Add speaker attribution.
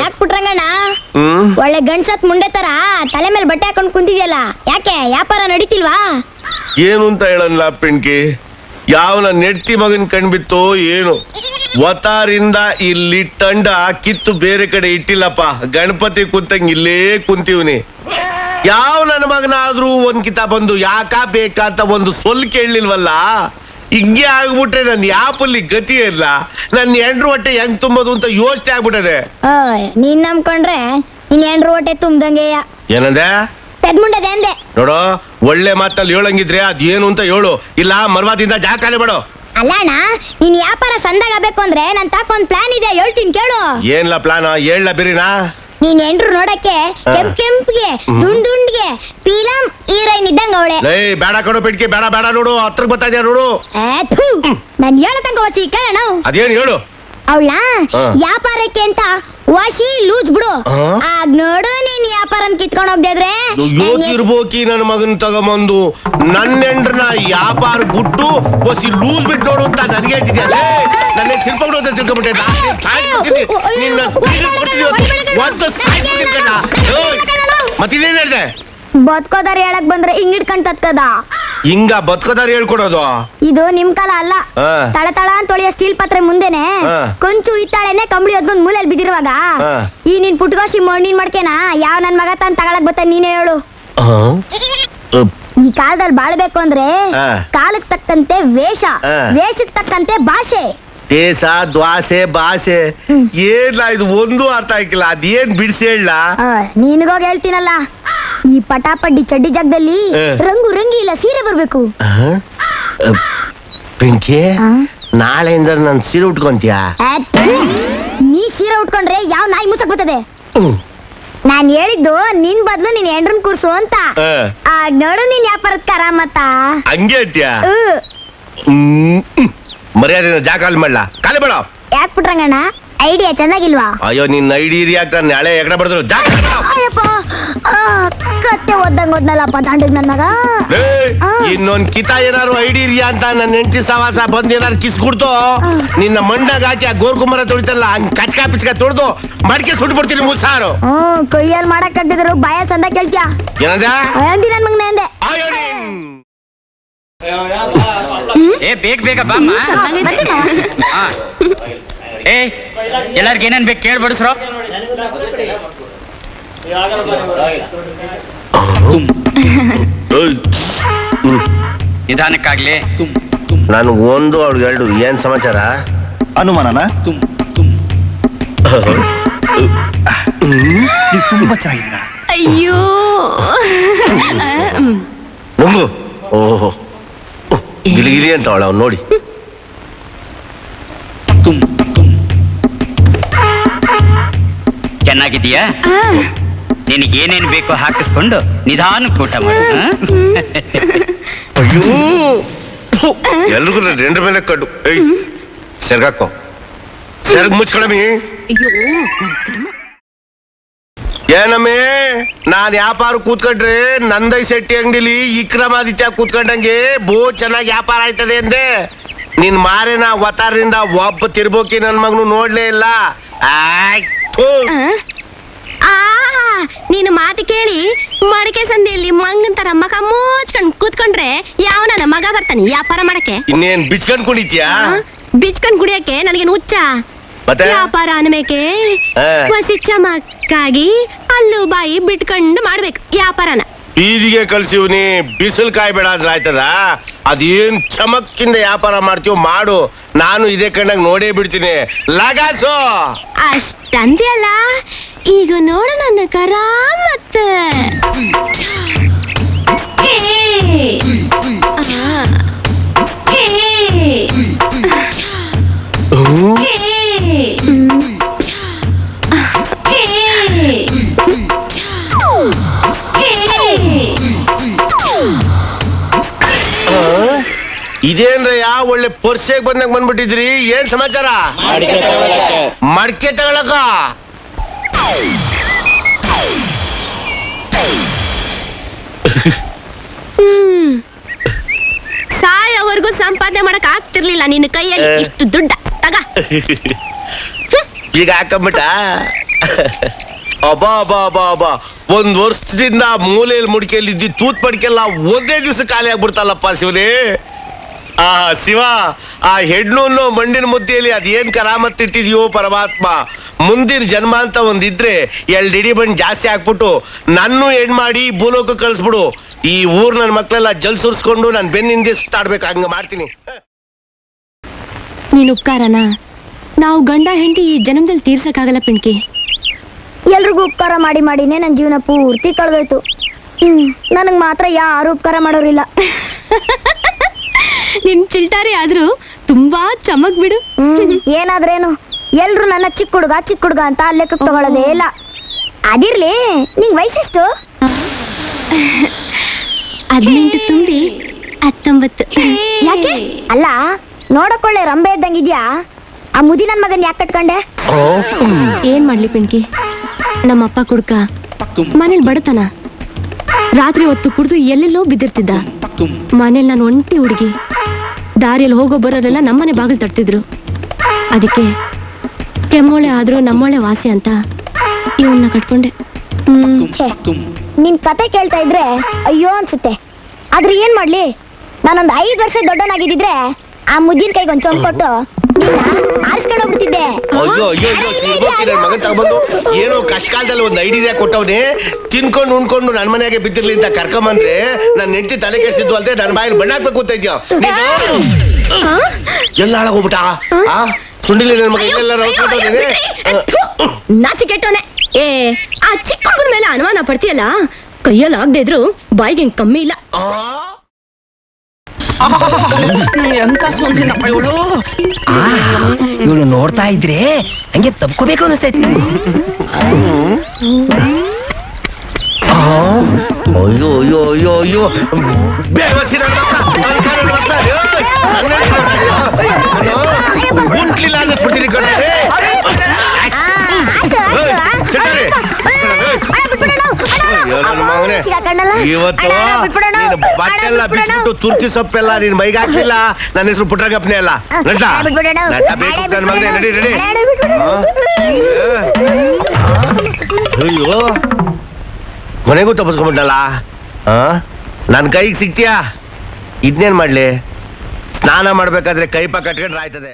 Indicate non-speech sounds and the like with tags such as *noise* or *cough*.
Speaker 1: ಯಾಕೆ ಪುಟ್ರಂಗಣ್ಣ? ಒಳ್ಳೆ ಗಂಡ್ಸತ್ ಮುಂಡೆ ತರ ತಲೆ ಮೇಲೆ ಬಟ್ಟೆ ಹಾಕೊಂಡು ಕುಂತಿದ್ಯಲ್ಲ ಯಾಕೆ? ವ್ಯಾಪಾರ ನಡೀತಿಲ್ವಾ?
Speaker 2: ಏನು ಅಂತ ಹೇಳಲ್ಲ ಪಿಣ್ಕಿ ಯಾವನ ನೆಟ್ಟಿ ಮಗನ್ ಕಣ್ಬಿತ್ತು ಏನು? ವತಾರಿಂದ ಇಲ್ಲಿ ತಂಡ ಕಿತ್ತು ಬೇರೆ ಕಡೆ ಇಟ್ಟಿಲ್ಲಪ್ಪ. ಗಣಪತಿ ಕುಂತಂಗ್ ಇಲ್ಲೇ ಕುಂತೀವ್ನಿ. ಯಾವ ನನ್ನ ಮಗನಾದ್ರೂ ಒಂದ್ ಕಿತ ಬಂದು ಯಾಕ ಬೇಕಾ ಅಂತ ಒಂದು ಸೊಲ್ ಕೇಳಲಿಲ್ವಲ್ಲ? ಹಿಂಗೆ ಆಗ್ಬಿಟ್ರೆ ನನ್ ಯಾಪಲ್ಲಿ ಗತಿ ಇಲ್ಲ. ನನ್ನ ಎಂಡ್ರು ಹೊಟ್ಟೆ ಹೆಂಗ್ ತುಂಬೋದು ಅಂತ ಯೋಚನೆ ಆಗ್ಬಿಟ್ಟದೆ.
Speaker 1: ಓಯ್ ನೀನ್ ನಂಬ್ಕೊಂಡ್ರೆ ನೀನ್ ಎಂಡ್ರು ಹೊಟ್ಟೆ ತುಂಬ್ದಂಗೆಯ
Speaker 2: ಏನಂದೆ?
Speaker 1: ತೆಗ್ಮುಂಡದೆ ಅಂದೆ.
Speaker 2: ನೋಡು ಒಳ್ಳೆ ಮಾತಲ್ಲಿ ಹೇಳಂಗಿದ್ರೆ ಅದೇನು ಅಂತ ಹೇಳು. ಇಲ್ಲ ಮರ್ವಾದಿಂದ ಜಾಕಾಲೆ ಬೇಡ.
Speaker 1: ಅಲ್ಲ ಅಣ್ಣ ನೀನ್ ವ್ಯಾಪಾರ ಸಂದಾಗಬೇಕು ಅಂದ್ರೆ ನನ್ ತಾಕ ಒಂದ್ ಪ್ಲಾನ್ ಇದೆ ಹೇಳ್ತೀನಿ ಕೇಳು.
Speaker 2: ಏನ್ಲ ಪ್ಲಾನ್ ಹೇಳ ಬಿರಿನಾ?
Speaker 1: ನೀನ್ ಹೆಂಡ್ರು ನೋಡಕ್ಕೆ ಕೆಂಪ್ ಕೆಂಪ್ಗೆ ದುಂಡ್ ದುಂಡ್ಗೆ ಪೀಲಂ ಹೀರೋಯಿನ್ ಇದ್ದಂಗ ಅವಳೆ.
Speaker 2: ಲೇ ಬೇಡ ಕಡು ಪಿಟ್ಕಿ ಬೇಡ ಬೇಡ ನೋಡು ಹತ್ರಕ್ ಬರ್ತಾ ಇದೆಯಾ ನೋಡು.
Speaker 1: ನಾನ್ ಹೇಳ ತಂಗ ವಸಿ ಕೇಳೋಣ
Speaker 2: ಅದೇನ್ ಹೇಳು.
Speaker 1: ಅವಳ ವ್ಯಾಪಾರಕ್ಕೆ ಅಂತ ವಸಿ ಲೂಜ್ ಬಿಡು? ಆಗ ನೋಡು ನೀನ್ ವ್ಯಾಪಾರನ್ ಕಿತ್ಕೊಂಡು ಹೋಗ್ದಿದ್ರೆ
Speaker 2: ಯೋಚಿರ್ಬೋಕಿ ನನ್ನ ಮಗನ್ ತಗೊಂಬಂದು. ನನ್ನ ಹೆಂಡ್ರನ್ನ ವ್ಯಾಪಾರ ಬಿಟ್ಟು ಹೊಸಿ ಲೂಸ್ ಬಿಟ್ಟು ನೋಡು ಅಂತ ನನಗೆ ಶಿಲ್ಪ ತಿಳ್ಕೊಂಬಿಟ್ಟೆ ಮತ್ತಿದೇನ್ ಹೇಳ್ದೆ
Speaker 1: ಬದ್ಕೋದಾರ ಹೇಳಕ್ ಬಂದ್ರೆ ಹಿಂಗ್ ಇಟ್ಕೊಂಡ್ ತತ್ಕದ
Speaker 2: ಹಿಂಗ ಬದುಕೋದಾರ ಹೇಳ್ಕೊಡೋದು
Speaker 1: ಇದು ನಿಮ್ ಕಾಲ ಅಲ್ಲ ತಳ ತಳ ಅಂತ ತೊಳೆಯೋ ಸ್ಟೀಲ್ ಪಾತ್ರೆ ಮುಂದೆನೆ ಕೊಂಚು ಇತ್ತಾಳೆನೆ ಕಂಬಳಿ ಹೊದ್ಕೊಂಡ್ ಮೂಲೆಯಲ್ಲಿ ಬಿದ್ದಿರುವಾಗ ಈ ನಿನ್ ಪುಟ್ಕೋಸಿ ಮಣ್ಣಿನ ಮಡ್ಕೆನ ಯಾವ ನನ್ ಮಗ ತಾನ್ ತಗೊಳಕ್ ಬತ್ತ ನೀನೇ ಹೇಳು ಈ ಕಾಲದಲ್ಲಿ ಬಾಳ್ಬೇಕು ಅಂದ್ರೆ. ಕಾಲಕ್ ತಕ್ಕಂತೆ ವೇಷ. ವೇಷಕ್ ತಕ್ಕಂತೆ ಭಾಷೆ
Speaker 2: ದೇಶ ದ್ವಾಸೆ ಬಾಸೆ ಏನ್ಲ ಇದು ಒಂದು ಅರ್ಥ ಆಗಿಲ್ಲ. ಅದೇನ್ ಬಿಡಿಸಿ ಹೇಳ?
Speaker 1: ನೀನ್ಗೋಗ ಹೇಳ್ತೀನಲ್ಲ. ಈ ಪಟಾಪಡ್ಡಿ ಚಡ್ಡಿ ಜಾಗದಲ್ಲಿ ರಂಗು ರಂಗಿ ಇಲ್ಲ ಸೀರೆ ಬರ್ಬೇಕು.
Speaker 2: ಪಿಂಕಿ? ನಾಳೆಯಿಂದ ನಾನು ಸೀರೆ ಉಟ್ಕೊಂತೀಯ.
Speaker 1: ನೀ ಸೀರೆ ಉಟ್ಕೊಂಡ್ರೆ ಯಾವ ನಾಯಿ ಮುಸಕ್ ಬರ್ತದೆ
Speaker 2: ಹ್ಮ್.
Speaker 1: ನಾನ್ ಹೇಳಿದ್ದು ನಿನ್ ಬದ್ಲು ನೀನ್ ಎಂಡ್ರನ್ ಕೂರ್ಸು ಅಂತ. ನೋಡು ನೀನ್ ವ್ಯಾಪಾರದ ಕರಾಮತ್ತ
Speaker 2: ಹಂಗೆ ಹೇಳ್ತೀಯಾ
Speaker 1: ಹ್ಮ್.
Speaker 2: ಜಾಗ ಅಲ್ಲಿ ಮಾಡ್ಲಾ? ಕಾಲಿ ಬೇಡ
Speaker 1: ಯಾಕೆ ಬಿಟ್ರಂಗಣ್ಣ ಐಡಿಯಾ ಚೆನ್ನಾಗಿಲ್ವಾ?
Speaker 2: ಅಯ್ಯೋ ನಿನ್ನ ಐಡಿ ಯಾಕ ನನ್ನ ಹಳೆ ಎಕಡೆ ಬಡದ್ರು ಜಾಕಾಲ್ ಬೇಡ
Speaker 1: ಅಯ್ಯಪ್ಪ ಆ, ಕತ್ತೆ ಓದ್ದಂಗ್ ಓದ್ನಲ್ಲಪ್ಪ ದಾಂಡಗ್ ನನ್ ಮಗ.
Speaker 2: ಲೇ. ಇನ್ನೊಂದ್ ಕಿತ ಏನಾರು ಐಡಿ ಅಂತ ನನ್ನ ಹೆಂಡತಿ ಸವಾಸ ಬಂದ್ ಏನಾರು ಕಿಸ್ ಕುಡ್ತು? ನಿನ್ನ ಮಂಡಾಗ ಹಾಕಿ ಆ ಗೋರ್ಕುಂಬರ ತೊಳಿತಲ್ಲ ಹಂಗ್ ಕಚ್ಕ ಪಿಚ್ಕ ತೊಳ್ದು ಮಡಿಕೆ ಸುಟ್ಟು ಬಿಡ್ತೀನಿ ಮುಸಾರು
Speaker 1: ಕೈಯಲ್ ಕೈಯಲ್ಲಿ ಮಾಡಕ್ ಆಗ್ದಿದ್ರು ಬಾಯ ಸಂದ ಕೇಳ್ತ್ಯಾ?
Speaker 2: ಏನಂದ
Speaker 1: ಅಂದಿ ನನ್ ಮಗನ ಅಂದೆ.
Speaker 2: ಅಯ್ಯೋ ನೀನ್.
Speaker 3: ಏ ಬೇಗ ಬೇಗ ಬಾಮ್ಮ. ಹಾ. ಏ ಎಲ್ಲಾರ್ಗ ಏನೇನ್ ಬೇಕು ಕೇಳಿ ಬಡಿಸ್ರೋ. ನಿಧಾನಕ್ಕಾಗ್ಲಿ.
Speaker 2: ನಾನು ಒಂದು ಅವ್ಳಿಗೆ ಎರಡು. ಏನ್ ಸಮಾಚಾರ?
Speaker 4: ಅನುಮಾನನ? ನೀವು ತುಂಬಾ ಚೆನ್ನಾಗಿದ್ದೀರಾ?
Speaker 5: ಅಯ್ಯೋ.
Speaker 2: ನುಂಗು. ಓಹೋ. ಗಿಲಿಗಿಲಿ ಅಂತ ಅವಳ ಅವ್ನು ನೋಡಿ
Speaker 3: ಚೆನ್ನಾಗಿದೀಯಾ ನಿನಗೆ ಏನೇನ್ ಬೇಕೋ ಹಾಕಿಸ್ಕೊಂಡು ನಿಧಾನಕ್ಕೆ ಊಟ ಮಾಡು ಹಾ?
Speaker 2: ಅಯ್ಯೋ ಎಲ್ರಿಗೂ ನನ್ನ ಹೆಂಡ್ರ ಮೇಲೆ ಕಡ್ಡು ಏಯ್ ಸೆರ್ಗಾಕೋ ಸೆರ್ಗ್ ಮುಚ್ಕೊಳಮಿ
Speaker 5: ಅಯ್ಯೋ
Speaker 2: ಏನಮ್ಮೇ ನಾನ್ ವ್ಯಾಪಾರ ಕೂತ್ಕೊಂಡ್ರೆ ನಂದೈ ಶೆಟ್ಟಿ ಅಂಗಡಿಲಿ ವಿಕ್ರಮಾದಿತ್ಯ ಕೂತ್ಕೊಂಡಂಗೆ ಬೋ ಚೆನ್ನಾಗಿ ವ್ಯಾಪಾರ ಆಯ್ತದೆ ಅಂದೆ. ನಿನ್ ಮಾರಿನ ವತಾರದಿಂದ ಒಬ್ಬ ತಿರ್ಬೋಕಿ ನನ್ ಮಗನು ನೋಡ್ಲೇ ಇಲ್ಲ. ಆಯ್ತು
Speaker 5: ಆ? ನೀನು ಮಾತು ಕೇಳಿ ಮಡಕೆ ಸಂದಿಯಲ್ಲಿ ಮಂಗನ್ ತರ ಮಗ ಮುಚ್ಕೊಂಡ್ ಕೂತ್ಕೊಂಡ್ರೆ ಯಾವ ನನ್ನ ಮಗ ಬರ್ತಾನೆ ವ್ಯಾಪಾರ ಮಾಡಕ್ಕೆ?
Speaker 2: ಇನ್ನೇನ್ ಬಿಚ್ಕೊಂಡ್ ಕುಣಿತ್ಯಾ?
Speaker 5: ಬಿಚ್ಕೊಂಡ್ ಕುಡಿಯಕ್ಕೆ ನನಗೇನು ಹುಚ್ಚ?
Speaker 2: ಮತ್ತೆ?
Speaker 5: ವ್ಯಾಪಾರ ಅನ್ಬೇಕೆ. ಹೊಸಿ ಚಮಕ್ಕಾಗಿ ಅಲ್ಲು ಬಾಯಿ ಬಿಟ್ಕೊಂಡು ಮಾಡ್ಬೇಕು ವ್ಯಾಪಾರನ.
Speaker 2: ಬೀದಿಗೆ ಕಳ್ಸಿವ್ನಿ ಬಿಸಿಲು ಕಾಯ್ಬೇಡ ಅಂದ್ರೆ ಆಯ್ತದ ಅದೇನ್ ಚಮಕ್ಕಿಂದ ವ್ಯಾಪಾರ ಮಾಡ್ತೀವೋ ಮಾಡು. ನಾನು ಇದೇ ಕಣ್ಣಾಗ ನೋಡೇ ಬಿಡ್ತೀನಿ. ಲಗಾಸು!
Speaker 5: ಅಷ್ಟಂದ್ಯಲ್ಲ ಈಗ ನೋಡು ನನ್ನ ಕರ ಮತ್ತ
Speaker 2: ಇದೇನ್ರಯ್ಯ ಒಳ್ಳೆ ಪರ್ಸೆಗ್ ಬಂದಾಗ ಬಂದ್ಬಿಟ್ಟಿದ್ರಿ? ಏನ್ ಸಮಾಚಾರ? ಮಡ್ಕೆ ತಗೊಳಕ
Speaker 5: ಸಾಯೋವರೆಗೂ ಸಂಪಾದನೆ ಮಾಡಕ್ ಆಗ್ತಿರ್ಲಿಲ್ಲ ನಿನ್ನ ಕೈಯಲ್ಲಿ ಇಷ್ಟು ದುಡ್ಡ. ತಗ. *laughs*
Speaker 2: ಈಗ ಹಾಕೊಂಬಿಟ್ಟ? ಅಬಾ ಬಾ ಬಾ ಬಾ ಒಂದ್ ವರ್ಷದಿಂದ ಮೂಲೆಯಲ್ಲಿ ಮುಡಿಕೆಯಲ್ಲಿ ಇದ್ದು, ತೂತ್ ಪಡಿಕೆಲ್ಲ ಒಂದೇ ದಿವಸ ಖಾಲಿ ಆಗ್ಬಿಡ್ತಲ್ಲಪ್ಪ ಶಿವನೇ. ಆ, ಶಿವ, ಆ ಹೆಣ್ಣು ಮಂಡಿನ ಮುದ್ದೆಯಲ್ಲಿ ಅದೇನ್ ಕರಾಮತ್ ಇಟ್ಟಿದ್ಯೋ ಪರಮಾತ್ಮ, ಮುಂದಿನ ಜನ್ಮ ಅಂತ ಒಂದಿದ್ರೆ ಎಲ್ ಡಿಡಿ ಬಣ್ಣ ಜಾಸ್ತಿ ಹಾಕ್ಬಿಟ್ಟು ನನ್ನೂ ಹೆಣ್ ಮಾಡಿ ಭೂಲೋಕ ಕಳಿಸ್ಬಿಡು. ಈ ಊರ್ ನನ್ನ ಮಕ್ಕಳೆಲ್ಲ ಜಲ್ ಸುರಿಸ್ಕೊಂಡು ನಾನು ಬೆನ್ನಿಂದೆ ಸುತ್ತಾಡ್ಬೇಕು, ಹಂಗ ಮಾಡ್ತೀನಿ.
Speaker 5: ನೀನು ಉಪಕಾರನ? ನಾವು ಗಂಡ ಹೆಂಡತಿ ಈ ಜನ್ಮದಲ್ಲಿ ತೀರ್ಸಕ್ಕಾಗಲ್ಲ, ಪಿಣ್ಕಿ.
Speaker 1: ಎಲ್ರಿಗೂ ಉಪಕಾರ ಮಾಡಿ ಮಾಡಿನೇ ನನ್ನ ಜೀವನ ಪೂರ್ತಿ ಕಳೆದೋಯ್ತು. ನನಗೆ ಮಾತ್ರ ಯಾರು ಉಪಕಾರ ಮಾಡೋರಿಲ್ಲ. *laughs*
Speaker 5: ನಿನ್ ಚಿಲ್ಟಾರಿ ಆದ್ರೂ ತುಂಬಾ ಚಮಕ್ ಬಿಡು.
Speaker 1: ಏನಾದ್ರೇನು? ಎಲ್ರು ನನ್ನ ಚಿಕ್ಕ ಹುಡುಗ ಚಿಕ್ಕ ಹುಡುಗ ಅಂತ ಲೆಕ್ಕಕ್ಕೆ ತಗೊಳ್ಳೋದೇ ಇಲ್ಲ. ಅದಿರ್ಲಿ ನಿಂಗ್ ವಯಸ್ಸೆಷ್ಟು? *laughs*
Speaker 5: ಹದಿನೆಂಟು ತುಂಬಿ ಹತ್ತೊಂಬತ್ತು. *laughs* ಯಾಕೆ?
Speaker 1: ಅಲ್ಲ ನೋಡಕೊಳ್ಳೆ ರಂಬೆ ಇದ್ದಂಗಿದ್ಯಾ ಆ ಮುದಿ ನನ್ ಮಗನ್ ಯಾಕೆ ಕಟ್ಕೊಂಡೆ?
Speaker 5: ಏನ್ ಮಾಡ್ಲಿ ಪಿಣ್ಕಿ? ನಮ್ಮಪ್ಪ ಕುಡ್ಕ. ಮನೇಲಿ ಬಡತನ. ರಾತ್ರಿ ಹೊತ್ತು ಕುಡಿದು ಎಲ್ಲೆಲ್ಲೋ ಬಿದ್ದಿರ್ತಿದ್ದ. ಮನೇಲಿ ನಾನು ಒಂಟಿ ಹುಡುಗಿ. ದಾರಿಯಲ್ಲಿ ಹೋಗೋ ಬರೋರೆಲ್ಲ ನಮ್ಮನೆ ಬಾಗಿಲು ತಟ್ತಿದ್ರು. ಅದಕ್ಕೆ ಕೆಮ್ಮೊಳೆ ಆದ್ರೂ ನಮ್ಮೊಳೆ ವಾಸಿ ಅಂತ ಇವನ್ನ ಕಟ್ಕೊಂಡೆ.
Speaker 1: ನಿನ್ ಕತೆ ಕೇಳ್ತಾ ಇದ್ರೆ ಅಯ್ಯೋ ಅನ್ಸುತ್ತೆ. ಆದ್ರೆ ಏನ್ ಮಾಡ್ಲಿ? ನಾನೊಂದ್ ಐದು ವರ್ಷ ದೊಡ್ಡನಾಗಿದ್ದಿದ್ರೆ ಆ ಮುದ್ದಿನ ಕೈಗೆ ಒಂದ್ ಚೊಂಬ್ ಕೊಟ್ಟು ಆರಿಸ್ಕೊಂಡು ಹೋಗ್ಬಿಟ್ಟಿದ್ದೆ.
Speaker 2: ಅಯ್ಯೋ ಅಯ್ಯೋ ಅಯ್ಯೋ ತಿರ್ಗೋಕಿ ನನ್ನ ಮಗನ್ ತಗೊಂಡು ಏನೋ ಕಷ್ಟ ಕಾಲದಲ್ಲಿ ಒಂದು ಐಡಿಯಾ ಕೊಟ್ಟವನೆ. ತಿನ್ಕೊಂಡು ಉಣ್ಕೊಂಡು ನನ್ನ ಮನೆಗೆ ಬಿದ್ದಿರ್ಲಿ ಅಂತ ಕರ್ಕೊಂಬಂದ್ರೆ ನನ್ನ ಹೆಂಡತಿ ತಲೆ ಕೆಡ್ಸಿದ್ವು ಅಲ್ದೆ ನನ್ನ ಬಾಯಲ್ಲಿ ಬಣ್ಣ ಹಾಕ್ಬೇಕು ಅಂತ ಇದ್ಯೋ? ಎಲ್ಲ ಹಾಳಾಗೋಗ್ಬಿಟ್ಟ? ಆ? ಸುಂಡಿಲಿ ನನ್ನ ಮಗ ಇಲ್ಲೆಲ್ಲ ನಾಚಿ
Speaker 5: ಕೆಟ್ಟವನೆ. ಏ ಆ ಚಿಕ್ಕ ಹುಡುಗನ ಮೇಲೆ ಅನುಮಾನ ಪಡ್ತೀಯಲ್ಲ? ಕೈಯಲ್ಲಿ ಆಗದೆ ಇದ್ರು ಬಾಯಿಗೆ ಕಮ್ಮಿ ಇಲ್ಲ.
Speaker 6: ಎಂತ ಸೊಂದಿನಪ್ಪ ಇವಳು? ಇವಳು ನೋಡ್ತಾ ಇದ್ರೆ ಹಂಗೆ ತಪ್ಕೋಬೇಕು ಅನಿಸ್ತೈತಿ.
Speaker 2: ಅಯ್ಯೋ ಅನ್ನಿಸ್ಬಿಡ್ತೀನಿ ಕಣೆ. ಇವತ್ತು
Speaker 1: ಅಣ್ಣ, ಅಣ್ಣ, ಬಿಟ್ಬಿಡೋಣ.
Speaker 2: ನೀನು ಬಟ್ಟೆಲ್ಲ
Speaker 1: ಅಣ್ಣ, ಬಿಟ್ಬಿಡೋಣ.
Speaker 2: ಬಿಟ್ಬಿಟ್ಟು ತುರ್ಕಿ ಸೊಪ್ಪೆಲ್ಲ ನಿನ್ ಮೈಗೆ ಹಾಕಿಲ್ಲ ನನ್ನ ಹೆಸರು ಪುಟ್ರಗಪ್ಪನೆ ಅಲ್ಲ. ನಟ
Speaker 1: ಅಣ್ಣ, ಬಿಟ್ಬಿಡೋಣ.
Speaker 2: ನಟ ಬೇಕು ನನ್ನ ಮಗನೇ ನಡಿ ನಡಿ.
Speaker 1: ಅಣ್ಣ, ಬಿಟ್ಬಿಡೋಣ.
Speaker 2: ಆ? ಅಯ್ಯೋ. ಕೊನೆಗೂ ತಪ್ಪಿಸ್ಕೊಂಬಿಟ್ಟಲ್ಲ ನನ್ನ ಕೈಗೆ ಸಿಗ್ತೀಯಾ? ಇದನ್ನೇನ್ ಮಾಡ್ಲಿ? ಸ್ನಾನ ಮಾಡ್ಬೇಕಾದ್ರೆ ಕೈಪ ಕಟ್ಕೊಂಡ್ರೆ ಆಯ್ತದೆ.